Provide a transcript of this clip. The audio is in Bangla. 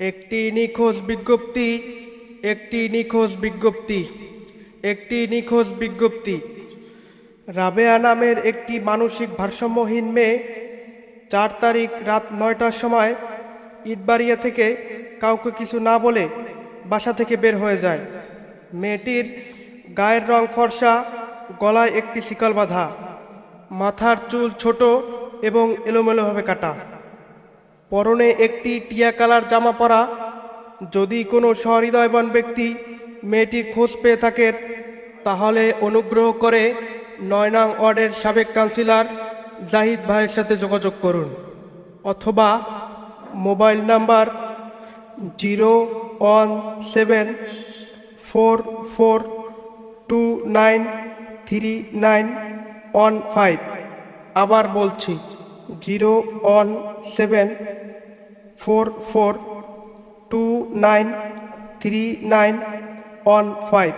একটি নিখোঁজ বিজ্ঞপ্তি, একটি নিখোঁজ বিজ্ঞপ্তি, একটি নিখোঁজ বিজ্ঞপ্তি। রাবেয়া নামের একটি মানসিক ভারসাম্যহীন মেয়ে চার তারিখ রাত নয়টার সময় ইটবাড়িয়া থেকে কাউকে কিছু না বলে বাসা থেকে বের হয়ে যায়। মেয়েটির গায়ের রং ফর্সা, গলায় একটি শিকল বাঁধা, মাথার চুল ছোট এবং এলোমেলোভাবে কাটা। পরনে একটি টিয়া কালার জামা পরা। যদি কোনো সহৃদয়বান ব্যক্তি মেয়েটির খোঁজ পেয়ে থাকেন তাহলে অনুগ্রহ করে নয় নং ওয়ার্ডের সাবেক কাউন্সিলর জাহিদ ভাইয়ের সাথে যোগাযোগ করুন, অথবা mobile number zero one seven four four two nine three nine one five. আবার বলছি, zero one seven four four two nine three nine one five